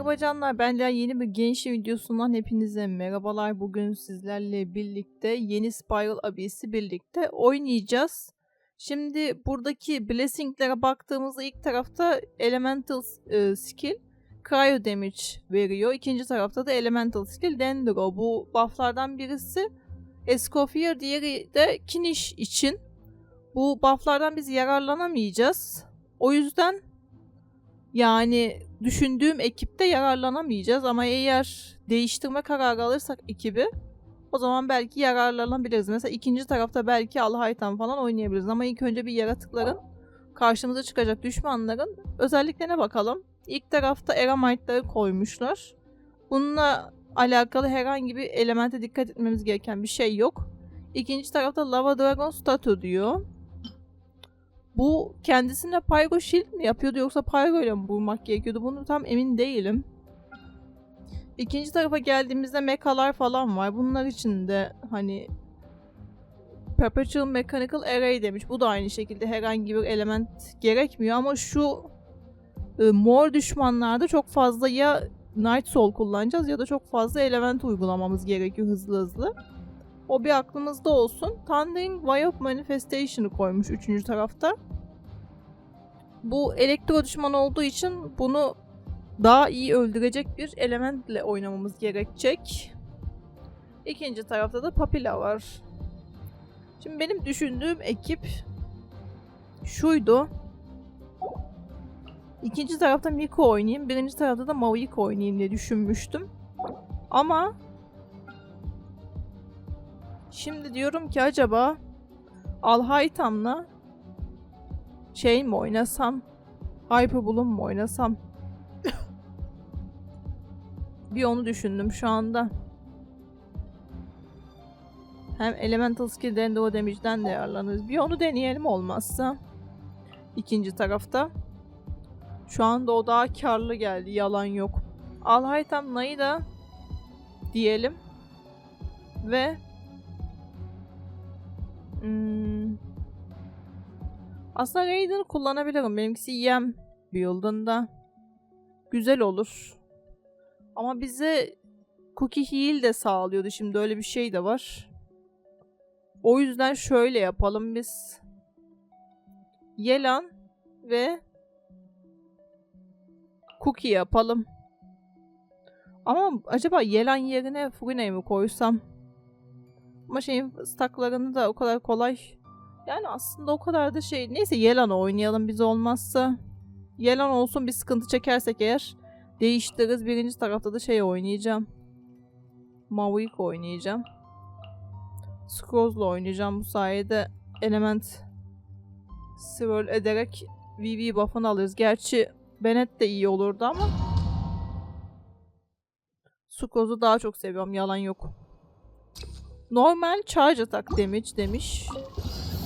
Merhaba canlar, ben Lea yeni bir gençlik videosundan hepinize merhabalar. Bugün sizlerle birlikte yeni Spiral Abyss'i birlikte oynayacağız. Şimdi buradaki blessinglere baktığımızda ilk tarafta Elemental e, Skill Cryo Damage veriyor. İkinci tarafta da Elemental Skill Dendro. Bu bufflardan birisi Escoffier, diğeri de Kinish için. Bu bufflardan biz yararlanamayacağız. O yüzden yani düşündüğüm ekipte yararlanamayacağız ama eğer değiştirme kararı alırsak ekibi o zaman belki yararlanabiliriz. Mesela ikinci tarafta belki Alhaytan falan oynayabiliriz ama ilk önce bir yaratıkların karşımıza çıkacak düşmanların özelliklerine bakalım. İlk tarafta Eramite'ları koymuşlar. Bununla alakalı herhangi bir elemente dikkat etmemiz gereken bir şey yok. İkinci tarafta Lava Dragon Statue diyor. Bu kendisine Pyro Shield mi yapıyordu yoksa Pyro ile mi vurmak gerekiyordu? Bunu tam emin değilim. İkinci tarafa geldiğimizde mekalar falan var. Bunlar için de hani Perpetual Mechanical Array demiş. Bu da aynı şekilde herhangi bir element gerekmiyor ama şu e, mor düşmanlarda çok fazla ya Night Soul kullanacağız ya da çok fazla element uygulamamız gerekiyor hızlı hızlı. O bir aklımızda olsun. Thundering Way of Manifestation'ı koymuş üçüncü tarafta. Bu elektro düşman olduğu için bunu daha iyi öldürecek bir elementle oynamamız gerekecek. İkinci tarafta da Papilla var. Şimdi benim düşündüğüm ekip şuydu. İkinci tarafta Miko oynayayım, birinci tarafta da Mavik oynayayım diye düşünmüştüm. Ama Şimdi diyorum ki acaba Alhaytam'la şey mi oynasam? Hyperbloom mu oynasam? bir onu düşündüm şu anda. Hem Elemental Skill'den de o damage'den de yararlanırız. Bir onu deneyelim olmazsa. İkinci tarafta. Şu anda o daha karlı geldi. Yalan yok. Alhaytam Na'yı diyelim. Ve Aslında Raiden'ı kullanabilirim. Benimkisi yem build'ında. Güzel olur. Ama bize Cookie Heal de sağlıyordu. Şimdi öyle bir şey de var. O yüzden şöyle yapalım biz. Yelan ve Cookie yapalım. Ama acaba Yelan yerine Furina'yı mı koysam? Ama şeyin stacklarını da o kadar kolay. Yani aslında o kadar da şey. Neyse Yelan oynayalım biz olmazsa. Yelan olsun bir sıkıntı çekersek eğer değiştiririz. Birinci tarafta da şey oynayacağım. Mavik oynayacağım. Scrolls'la oynayacağım. Bu sayede element swirl ederek VV buff'ını alırız. Gerçi Bennett de iyi olurdu ama Scrolls'u daha çok seviyorum. Yalan yok. Normal charge attack damage demiş.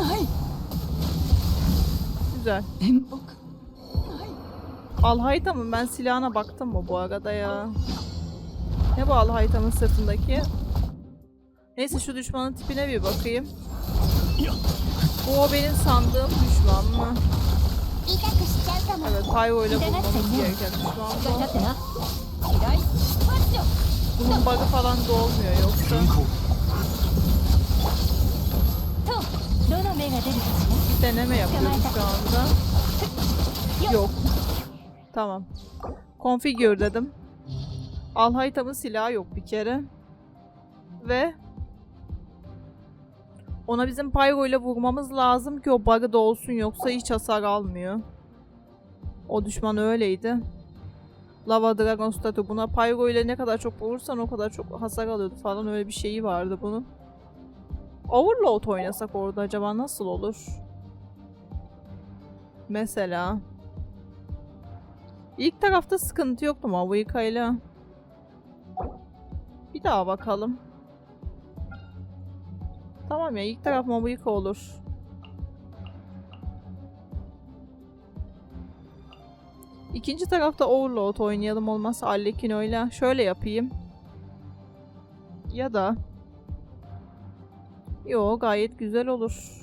Ay. Güzel. Bak. Ay. Alhayta? Ben silahına baktım mı bu arada ya? Ne bu al Alhayta'nın sırtındaki? Neyse şu düşmanın tipine bir bakayım. Bu o benim sandığım düşman mı? Evet, Taiwo ile bulmamız gereken düşman bu. Bunun bug'ı falan da yoksa. Bir deneme yapıyoruz şu anda. Yok. Tamam. Configure dedim. Alhaytam'ın silahı yok bir kere. Ve ona bizim Pyro ile vurmamız lazım ki o bug'ı da olsun yoksa hiç hasar almıyor. O düşman öyleydi. Lava Dragon Statue buna Pyro ile ne kadar çok vurursan o kadar çok hasar alıyordu falan öyle bir şeyi vardı bunun. Overload oynasak orada acaba nasıl olur? Mesela İlk tarafta sıkıntı yoktu Mavuika ile. Bir daha bakalım. Tamam ya ilk taraf Mavuika olur. İkinci tarafta Overlord oynayalım olmazsa Arlecchino ile. Şöyle yapayım. Ya da Yo gayet güzel olur.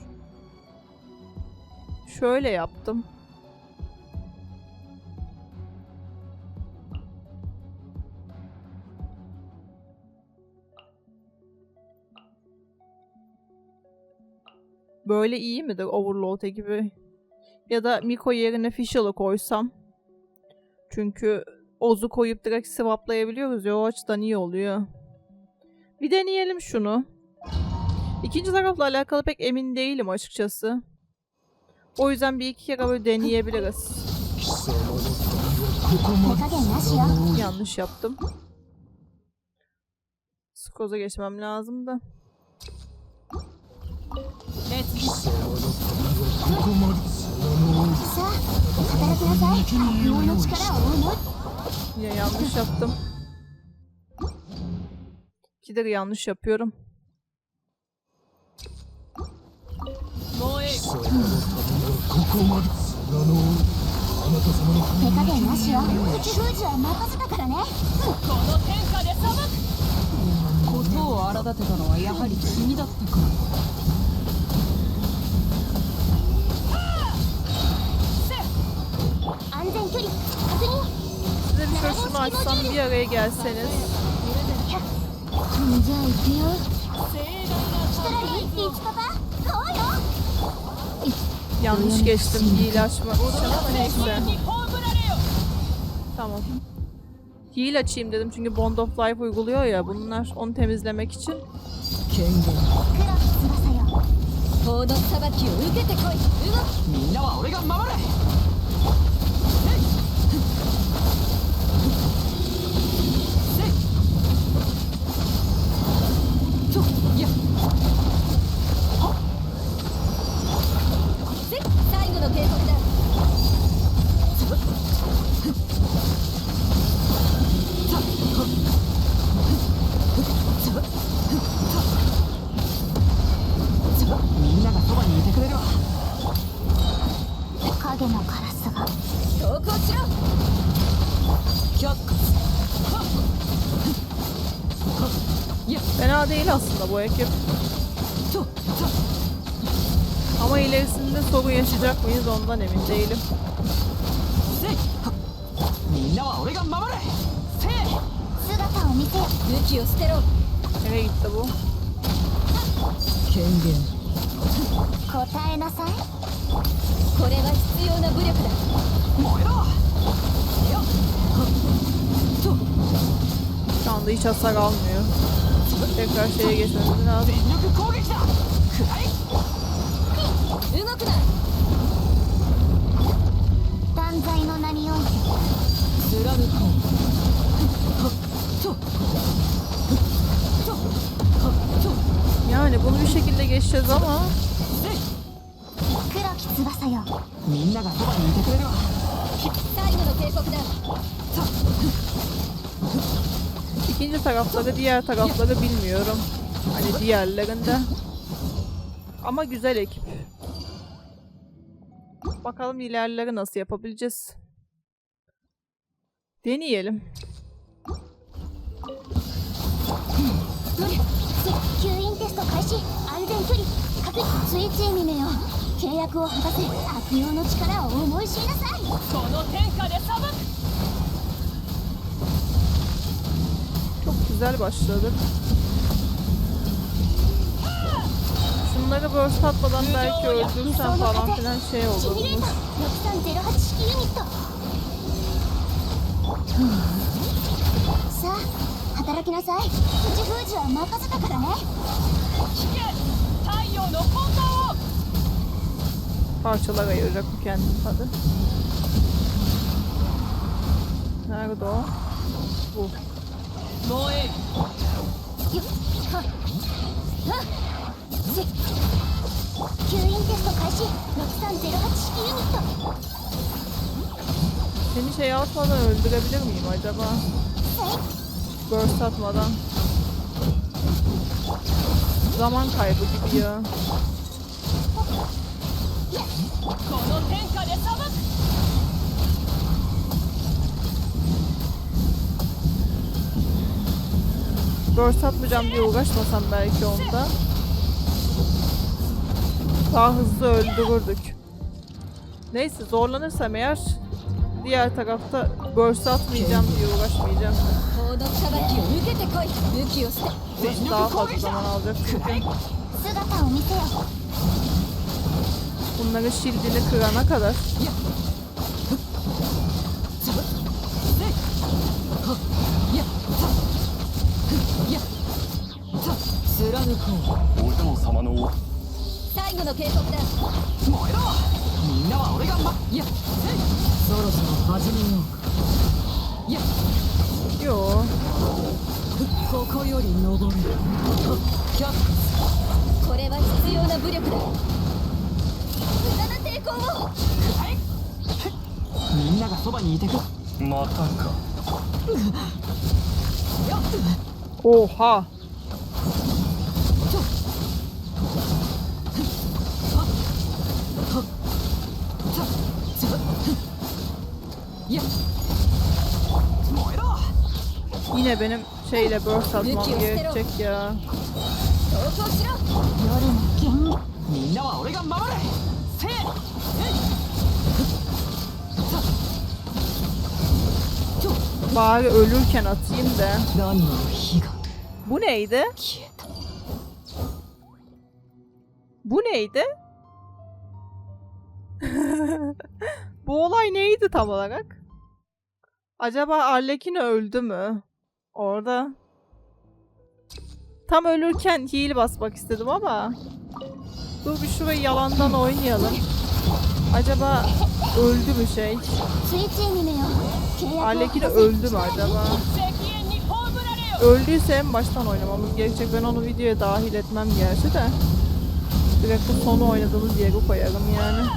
Şöyle yaptım. Böyle iyi midir Overlord gibi? Ya da Miko yerine Fishel'ı koysam. Çünkü Oz'u koyup direkt swaplayabiliyoruz ya o açıdan iyi oluyor. Bir deneyelim şunu. İkinci tarafla alakalı pek emin değilim açıkçası. O yüzden bir iki kere böyle deneyebiliriz. Yanlış yaptım. Skoza geçmem lazım da. Evet. Ya yanlış yaptım. İkidir yanlış yapıyorum. ここまであの。あなた様の。手加減なしよ口封じは任せたからね、うん、この天下で裁くことを荒立てたのはやはり君だったか安全距離確認 Yanlış geçtim heal açmak için ama neyse. Tamam. Heal açayım dedim çünkü Bond of Life uyguluyor ya bunlar onu temizlemek için. 権 bu ekip. Ama ilerisinde sorun yaşayacak mıyız ondan emin değilim. Nereye gitti bu? Kendin. Kotae nasai. Kore ga hitsuyou na bureku da. Moero. Şu anda hiç hasar almıyor. Tekrar şeye geçmemiz lazım. 全力攻撃だくらい動くな断罪の名においてスラムコンはっととはっと Yani bunu bir şekilde geçeceğiz ama せい黒き翼よ。みんながそばにいてくれるわ。最後の警告だ ikinci tarafları diğer tarafları bilmiyorum. Hani diğerlerinde. Ama güzel ekip. Bakalım ilerleri nasıl yapabileceğiz. Deneyelim. güzel başladık. Şunları burst atmadan belki öldürürsen falan filan şey olurmuş. Parçalar ayıracak bu kendini tabi. Nerede o? Bu going. Seni şey atmadan öldürebilir miyim acaba? Burst atmadan. Zaman kaybı gibi ya. Dört atmayacağım diye uğraşmasam belki onda. Daha hızlı öldürürdük. Neyse zorlanırsam eğer diğer tarafta börse atmayacağım diye uğraşmayacağım. Burası daha fazla zaman alacak çünkü. Bunların şildini kırana kadar. 貫こうお嬢様の最後の警告だ燃えろみんなは俺がまいやそろそろ始めようかいや Yo. ここより登るはっ却下これは必要な武力だ無駄な抵抗をみんながそばにいてくまたか Oha. Yine benim şeyle burst atmam gerekecek ya. Bari ölürken atayım da. Bu neydi? Bu neydi? Bu olay neydi tam olarak? Acaba Arlekin öldü mü? Orada. Tam ölürken heal basmak istedim ama. Dur bir şurayı yalandan oynayalım. Acaba öldü mü şey? Arlekin öldü mü acaba? Öldüyse en baştan oynamamız gerekecek. Ben onu videoya dahil etmem gerçi de. Direkt bu sonu oynadığımız yere koyalım yani.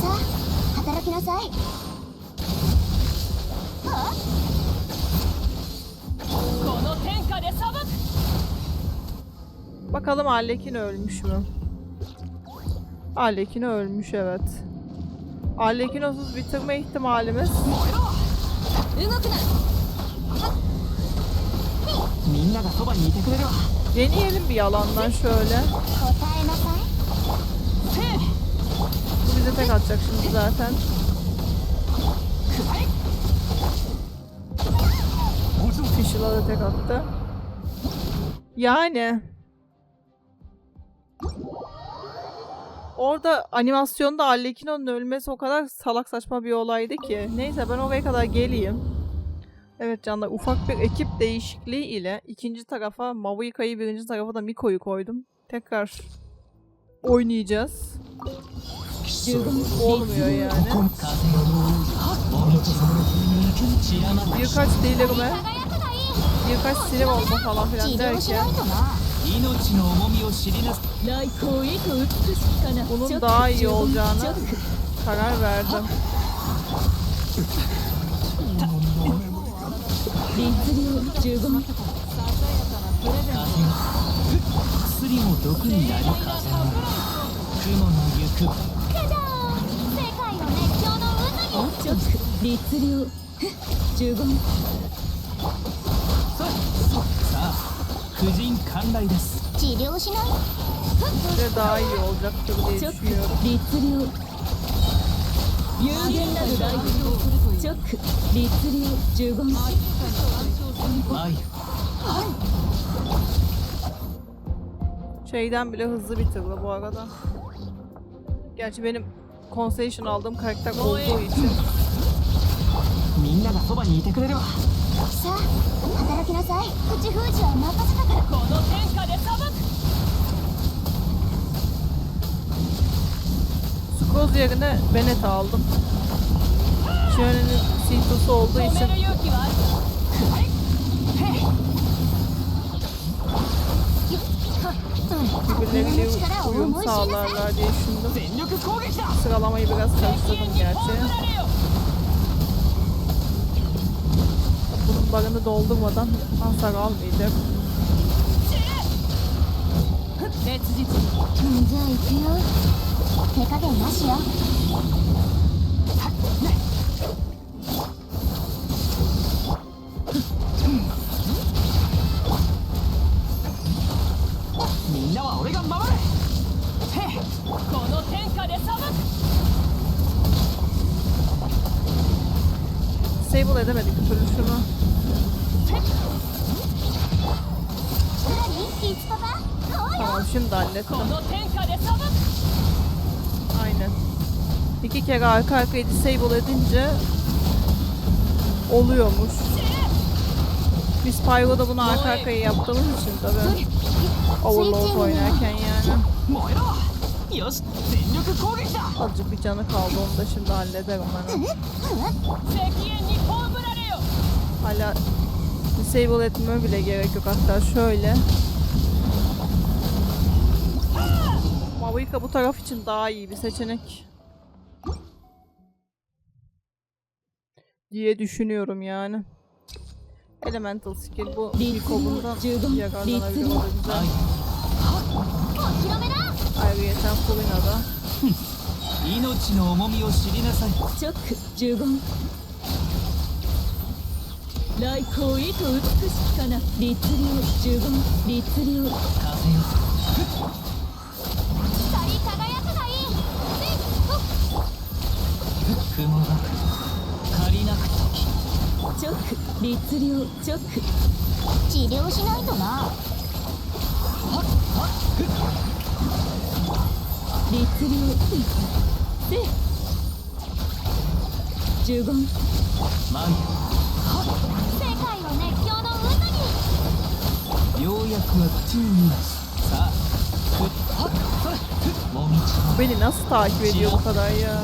さあ働きなさいはこの天下で裁く Bakalım Arlekin ölmüş mü? Arlekin ölmüş evet. Arlekinosuz bitirme ihtimalimiz 動くなみんながそばにいてくれるわ deneyelim bir yalandan şöyle. köpek atacak şimdi zaten. Fishula da tek attı. Yani. Orada animasyonda Arlecchino'nun ölmesi o kadar salak saçma bir olaydı ki. Neyse ben oraya kadar geleyim. Evet Can'da ufak bir ekip değişikliği ile ikinci tarafa Mavica'yı birinci tarafa da Miko'yu koydum. Tekrar oynayacağız. Girdim olmuyor yani. Birkaç delirme, birkaç sinir olma falan filan derken bunun daha iyi olacağına karar verdim. 薬も毒になる風雲の行く世界の熱狂の渦に律令十五さあ婦人観来です。治療しない世代を弱ですよ律令有限なる大王ブ律令十五はい。Şeyden bile hızlı bitirdi bu arada. Gerçi benim Concession aldığım karakter olduğu için. Skoz yerine Venet aldım. Şöyle Sintosu olduğu için birbirleriyle uyum sağlarlar diye düşündüm. Sıralamayı biraz karıştırdım gerçi. Bunun barını doldurmadan hasar almayacak. Let's は俺が守るへっこの天下で裁く Disable edemedik bir türlü şunu. 何いつパパそうよ Tamam şimdi hallettim. この天下で裁く Aynen. İki kere arka arkaya disable edince oluyormuş. Biz Pyro'da bunu arka arkaya yaptığımız için tabii. Overlord oynarken yani. Azıcık bir canı kaldı onu da şimdi hallederim hani. Hala disable etmeme bile gerek yok hatta şöyle. Mavuika bu taraf için daha iyi bir seçenek. Diye düşünüyorum yani. Elemental skill bu ilk kolundan yararlanabilir o da güzel. Ayrıyeten Furina'da. 命の重みを知りなさいチョック十言来光意と美しきかな律令十言律令風よ光り輝くがいいせいほっ雲が借りなく時チョック律令チョック治療しないとな。律令せい十言。マ世界を熱狂の渦に。ギようやくは口にさあ Beni nasıl takip ediyor bu kadar ya?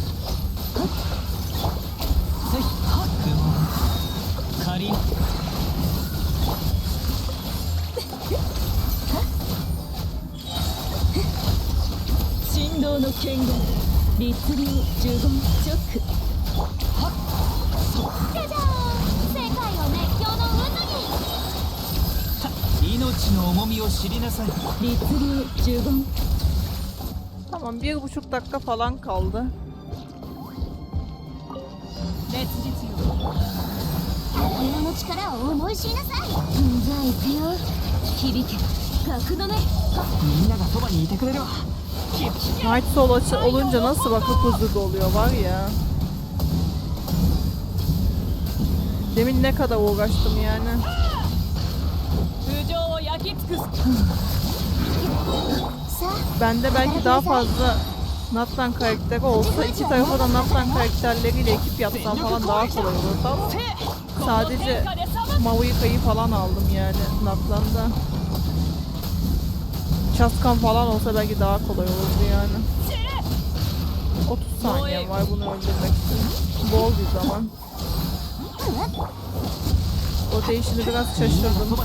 振動の権限律令十言チョックじゃじゃーん世界を熱狂の渦に命の重みを知りなさい律令十言 Tamam bir buçuk dakika falan kaldı. 烈日よ悪魔 の力を思い知りなさいじゃあ行くよ響け格の目みんながそばにいてくれるわ Night Soul açı olunca nasıl bakıp huzur doluyor var ya. Demin ne kadar uğraştım yani. 無情を焼き尽くすさあ Bende belki daha fazla Nattan karakter olsa iki tarafa da Nattan karakterleriyle ekip yapsam falan daha kolay olurdu ama sadece Mavuyuka'yı falan aldım yani Nattan da. Falan olsa belki daha kolay olurdu yani. 30 saniye var bunu öldürmek için. Bol bir zaman. O değişini biraz şaşırdım.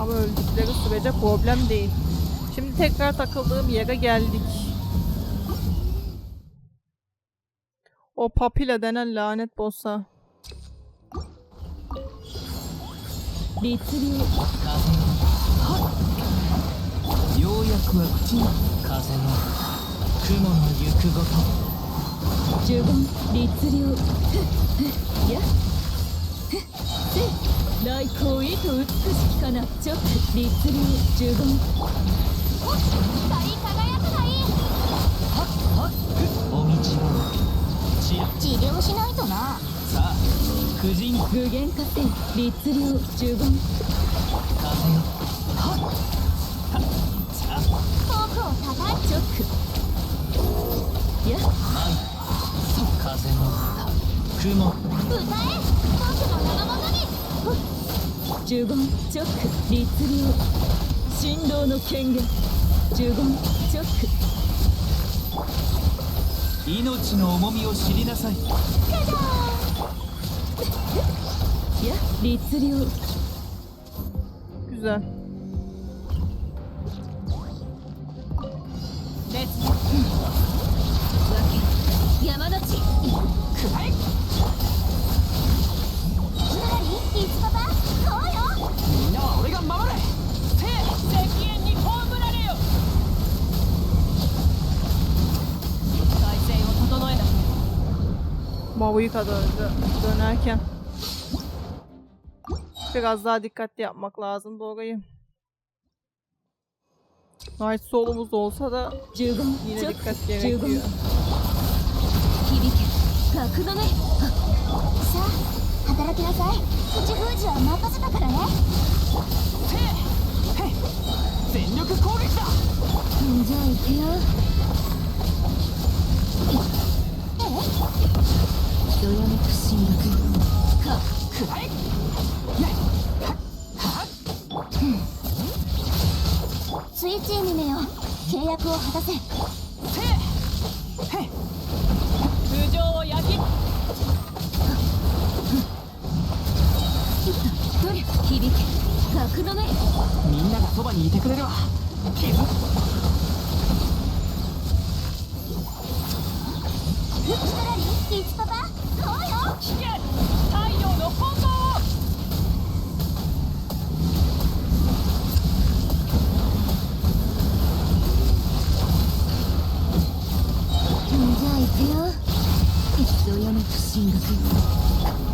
Ama öldükleri sürece problem değil. Şimdi tekrar takıldığım yere geldik. O Papila denen lanet boss'a. 律治療しないとな。さあくじに具現化せ律令呪言。風よはっ。さあ僕をたたチョックやっ。舞そう風の雲歌え僕の名のもとに呪言チョック律令振動の権限命の重みを知りなさい。やリッツリオくぞレッツわけ山の地くらえ何いつパパ Mavuyuka döndü dönerken. Biraz daha dikkatli yapmak lazım orayı. Night solumuz olsa da Cığdım, yine çok dikkat gerekiyor. Cığdım. 進学かくらいスイッチ姫よ契約を果たせ。心が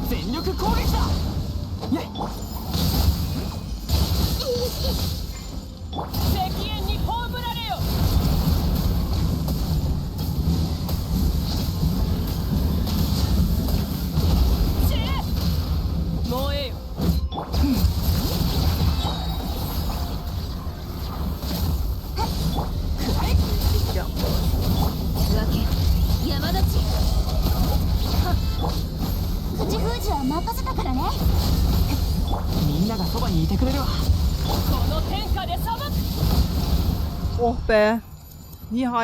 全力攻撃だ。イェイ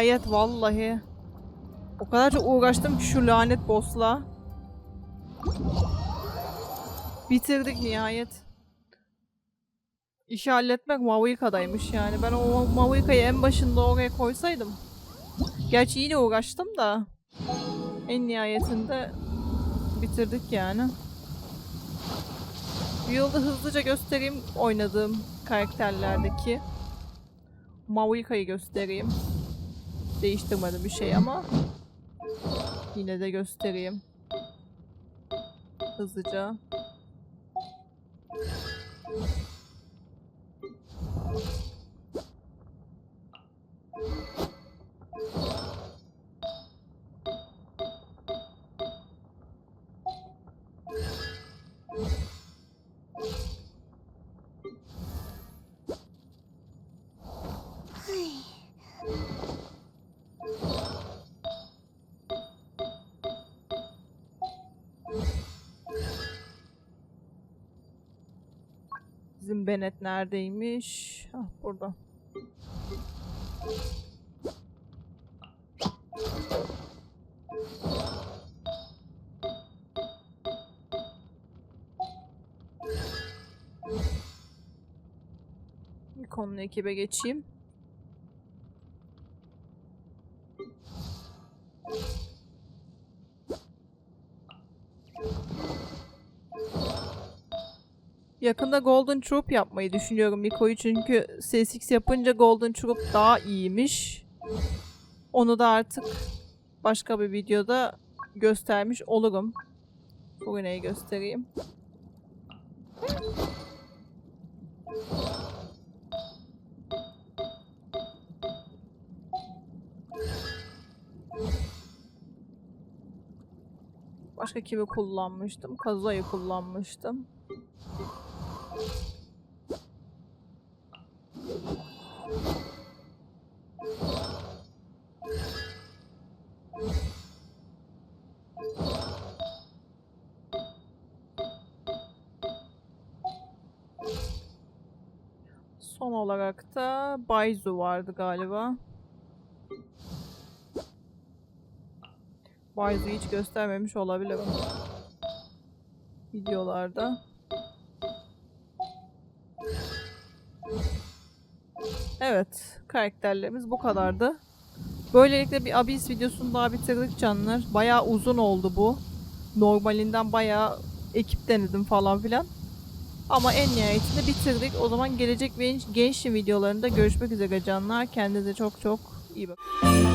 Nihayet vallahi. O kadar çok uğraştım ki şu lanet boss'la. Bitirdik nihayet. İşi halletmek Mavuika'daymış yani. Ben o Mavuika'yı en başında oraya koysaydım. Gerçi yine uğraştım da. En nihayetinde bitirdik yani. Bir yolda hızlıca göstereyim oynadığım karakterlerdeki. Mavuika'yı göstereyim. Değiştirmedim bir şey ama. Yine de göstereyim. Hızlıca. Bennett neredeymiş? Ah burada. Bir konulu ekibe geçeyim. Yakında Golden Troop yapmayı düşünüyorum Miko'yu çünkü CSX yapınca Golden Troop daha iyiymiş. Onu da artık başka bir videoda göstermiş olurum. Furune'yi göstereyim. Başka kimi kullanmıştım? Kazuha'yı kullanmıştım. Olarak da Baizu vardı galiba. Baizu'yu hiç göstermemiş olabilirim. Videolarda. Evet, karakterlerimiz bu kadardı. Böylelikle bir Abyss videosunu daha bitirdik canlar. Bayağı uzun oldu bu. Normalinden bayağı ekip denedim falan filan. Ama en nihayetinde bitirdik. O zaman gelecek ve gençliğin videolarında görüşmek üzere canlar. Kendinize çok çok iyi bakın.